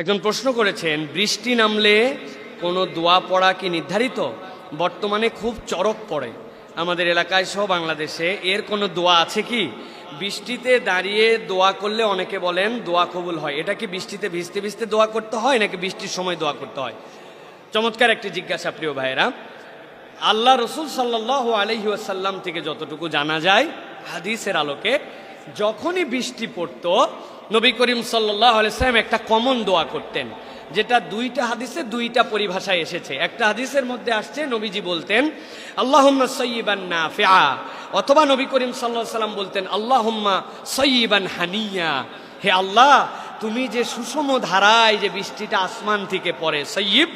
একজন প্রশ্ন করেছেন, বৃষ্টি নামলে কোনো দোয়া পড়া কি নির্ধারিত? বর্তমানে খুব চরক পড়ে। আমাদের এলাকায় সহ বাংলাদেশে এর কোনো দোয়া আছে কি? বৃষ্টিতে দাঁড়িয়ে দোয়া করলে অনেকে বলেন দোয়া কবুল হয়। এটা কি বৃষ্টিতে ভিজতে ভিজতে দোয়া করতে হয় নাকি বৃষ্টির সময় দোয়া করতে হয়? চমৎকার একটি জিজ্ঞাসা, প্রিয় ভাইয়েরা। আল্লাহ রসুল সাল্লাহ আলহি আসাল্লাম থেকে যতটুকু জানা যায়, হাদিসের আলোকে যখনই বৃষ্টি পড়তো নবী করিম আলাইসালাম একটা কমন দোয়া করতেন, যেটা দুইটা হাদিসে দুইটা পরিভাষায় এসেছে। একটা হাদিসের মধ্যে আসছে, নবীজি বলতেন, আল্লাহম্মা সৈয়বান না ফেয়া অথবা নবী করিম সাল্লাহ সাল্লাম বলতেন, আল্লাহম্মা সৈয়বান হানিয়া হে আল্লাহ, তুমি যে সুষম ধারায় যে বৃষ্টিটা আসমান থেকে পড়ে সৈয়ব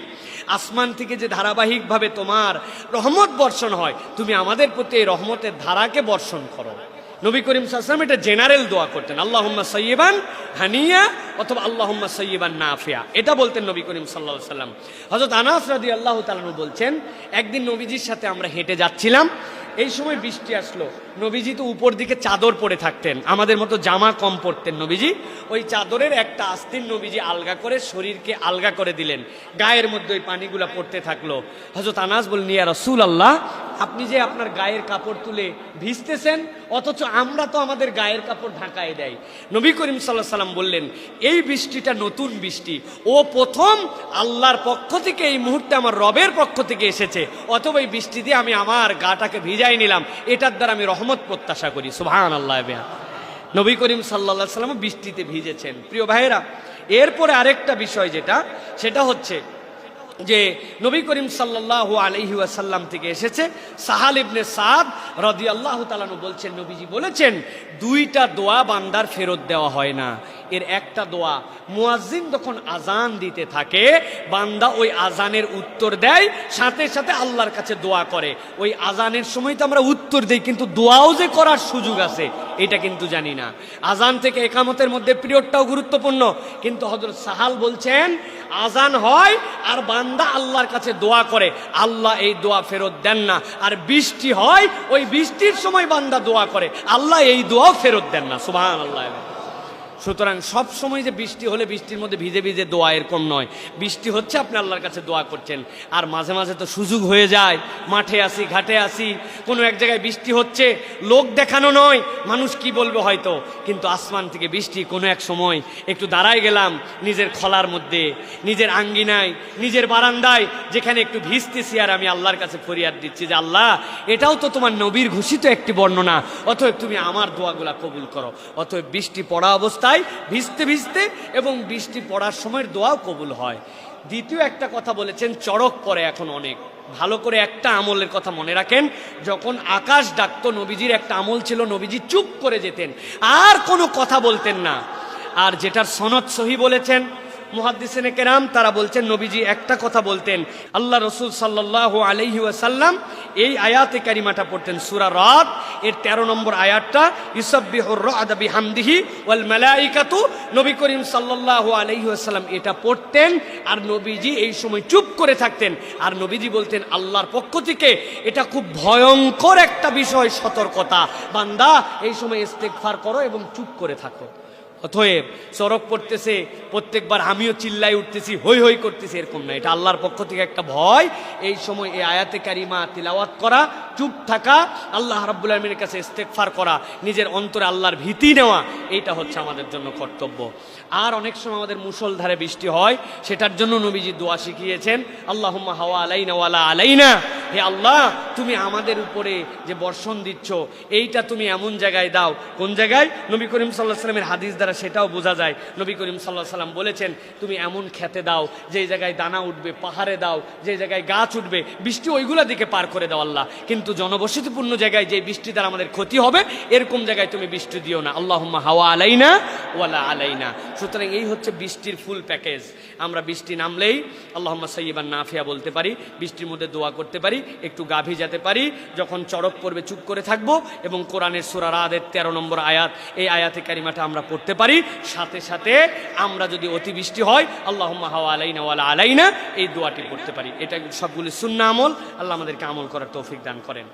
আসমান থেকে যে ধারাবাহিকভাবে তোমার রহমত বর্ষণ হয়, তুমি আমাদের প্রতি এই রহমতের ধারাকে বর্ষণ করো। নবী করিম সাল্লাম এটা জেনারেল দোয়া করতেন, আল্লাহম্মা সৈয়বান হানিয়া অথবা আল্লাহম্মা সৈয়বান নাফিয়া। এটা বলতেন নবী করিম সাল্লাহ সাল্লাম হজরত আনাস রাদি আল্লাহ তালানু বলছেন, একদিন নবীজির সাথে আমরা হেঁটে যাচ্ছিলাম, এই সময় বৃষ্টি আসলো। নবীজি তো উপর দিকে চাদর পরে থাকতেন, আমাদের মতো জামা কম পরতেন নবীজি। ওই চাদরের একটা আস্তিন নবীজি আলগা করে শরীরকে আলগা করে দিলেন, গায়ের মধ্যে ওই পানিগুলা পড়তে থাকল। হজরত আনাস বললেন, ইয়া রসুল আল্লাহ আপনি যে আপনার গায়ের কাপড় তুলে ভিজতেছেন, অথচ আমরা তো আমাদের গায়ের কাপড় ঢাকায় দেয়। নবী করিম সাল্লাহ সাল্লাম বললেন, এই বৃষ্টিটা নতুন বৃষ্টি। ও প্রথম আল্লাহর পক্ষ থেকে এই মুহূর্তে আমার রবের পক্ষ থেকে এসেছে। অথবা এই বৃষ্টি দিয়ে আমি আমার গাটাকে ভিজাই নিলাম। এটার দ্বারা আমি রহমত প্রত্যাশা করি। সুবাহান আল্লাহ নবী করিম সাল্লা সাল্লাম বৃষ্টিতে ভিজেছেন। প্রিয় ভাইয়েরা, এরপরে আরেকটা বিষয় যেটা, সেটা হচ্ছে যে নবী করিম সাল্লাহ আলহি আসাল্লাম থেকে এসেছে, সাহাল ইবনে সাদ রদি আল্লাহ তালানু বলছেন, নবীজি বলেছেন, দুইটা দোয়া বান্দার ফেরত দেওয়া হয় না। এর একটা দোয়া। মুয়াজ্জিন যখন আজান দিতে থাকে, বান্দা ওই আজানের উত্তর দেয়, সাথে সাথে আল্লাহর কাছে দোয়া করে। ওই আজানের সময় তো আমরা উত্তর দিই, কিন্তু দোয়াও যে করার সুযোগ আছে, এটা কিন্তু জানি না। আজান থেকে একামতের মধ্যে পিরিয়ডটাও গুরুত্বপূর্ণ, কিন্তু হজরত সাহাল বলছেন আজান হয় আর বান্দা আল্লাহর কাছে দোয়া করে, আল্লাহ এই দোয়া ফেরত দেন না। আর বৃষ্টি হয়, ওই বৃষ্টির সময় বান্দা দোয়া করে, আল্লাহ এই দোয়াও ফেরত দেন না। সুবাহ আল্লাহ সুতরাং সব সময় যে বৃষ্টি হলে বৃষ্টির মধ্যে ভিজে ভিজে দোয়া এরকম নয়। বৃষ্টি হচ্ছে, আপনি আল্লাহর কাছে দোয়া করছেন। আর মাঝে মাঝে তো সুযোগ হয়ে যায়, মাঠে আসি, ঘাটে আসি, কোনো এক জায়গায় বৃষ্টি হচ্ছে, লোক দেখানো নয়, মানুষ কি বলবে হয়তো? কিন্তু আসমান থেকে বৃষ্টি কোনো এক সময় একটু দাঁড়ায় গেলাম, নিজের খলার মধ্যে, নিজের আঙ্গিনায়, নিজের বারান্দায়, যেখানে একটু ভিজতেছি আর আমি আল্লাহর কাছে ফরিয়াদ দিচ্ছি যে, আল্লাহ, এটাও তো তোমার নবীর ঘোষিত একটি বর্ণনা, অতএব তুমি আমার দোয়াগুলা কবুল করো। অতএব বৃষ্টি পড়া অবস্থায় ভিজতে ভিজতে এবং বৃষ্টি পড়ার সময়ের দোয়াও কবুল হয়। দ্বিতীয় একটা কথা বলেছেন, চড়ক পরে এখন অনেক। ভালো করে একটা আমলের কথা মনে রাখেন, যখন আকাশ ডাকতো, নবীজির একটা আমল ছিল, নবীজি চুপ করে যেতেন। আর কোনো কথা বলতেন না। আর যেটার সনদ সহি বলেছেন মুহাদ্দিসেনে কেরাম তারা বলছেন, নবীজি একটা কথা বলতেন, আল্লাহ রসুল সাল্লাহ আলহি ওয়াসাল্লাম এই আয়াতে কারিমাটা পড়তেন, সুরা রাত, এর ১৩ নম্বর আয়াতটা ইসব্বিহুর হামদিহি ওয়াল মালাইকাতু, নবী করিম সাল্লাল্লাহু আলাইহি ওয়াসাল্লাম এটা পড়তেন, আর নবীজি এই সময় চুপ করে থাকতেন, আর নবীজি বলতেন, আল্লাহর পক্ষ থেকে এটা খুব ভয়ঙ্কর একটা বিষয়, সতর্কতা। বান্দা, এই সময় ইস্তেগফার করো এবং চুপ করে থাকো। অতএব চরক পড়তেছে, প্রত্যেকবার আমিও চিল্লাই উঠতেছি, হই হই করতেছি, এরকম না। এটা আল্লাহর পক্ষ থেকে একটা ভয়। এই সময় এই আয়াতে কারিমা তিলাওয়াত করা, চুপ থাকা, আল্লাহ রাব্বুল আলমীর কাছে ইস্তেকফার করা, নিজের অন্তরে আল্লাহর ভীতি নেওয়া, এইটা হচ্ছে আমাদের জন্য কর্তব্য। আর অনেক সময় আমাদের মুসলধারে বৃষ্টি হয়, সেটার জন্য নবীজি দোয়া শিখিয়েছেন আল্লাহ হাওয়া আলাইনা ওয়ালা আলাইনা। হে আল্লাহ, তুমি আমাদের উপরে যে বর্ষণ দিচ্ছ, এইটা তুমি এমন জায়গায় দাও। কোন জায়গায়? নবী করিম সাল্লাহ সাল্লামের হাদিস দ্বারা সেটাও বোঝা যায়। নবী করিম সাল্লাহ সাল্লাম বলেছেন, তুমি এমন খেতে দাও যেই জায়গায় দানা উঠবে, পাহাড়ে দাও, যে জায়গায় গাছ উঠবে, বৃষ্টি ওইগুলা দিকে পার করে দাও আল্লাহ। কিন্তু জনবসতিপূর্ণ জায়গায় যে বৃষ্টি দ্বারা আমাদের ক্ষতি হবে, এরকম জায়গায় তুমি বৃষ্টি দিও না। আল্লাহ হাওয়া আলাইনা, ওয়ালা আলাইনা। সুতরাং এই হচ্ছে বৃষ্টির ফুল প্যাকেজ। আমরা বৃষ্টি নামলেই আল্লাহ সৈয়বান নাফিয়া বলতে পারি, বৃষ্টির মধ্যে দোয়া করতে পারি একটু গাভী যেতে পারি, যখন চড়ক পড়বে, চুপ করে থাকব এবং কোরআনের সুরার আদের তেরো নম্বর আয়াত, এই আয়াতে কারিমাটা আমরা পড়তে পারি। সাথে সাথে আমরা যদি অতিবৃষ্টি হয় আল্লাহ হাওয়া আলাইনা ওয়ালা আলাইনা, এই দোয়াটি পড়তে পারি। এটা সবগুলি সুন্না আমল। আল্লাহ আমাদেরকে আমল করার তৌফিক দান করেন।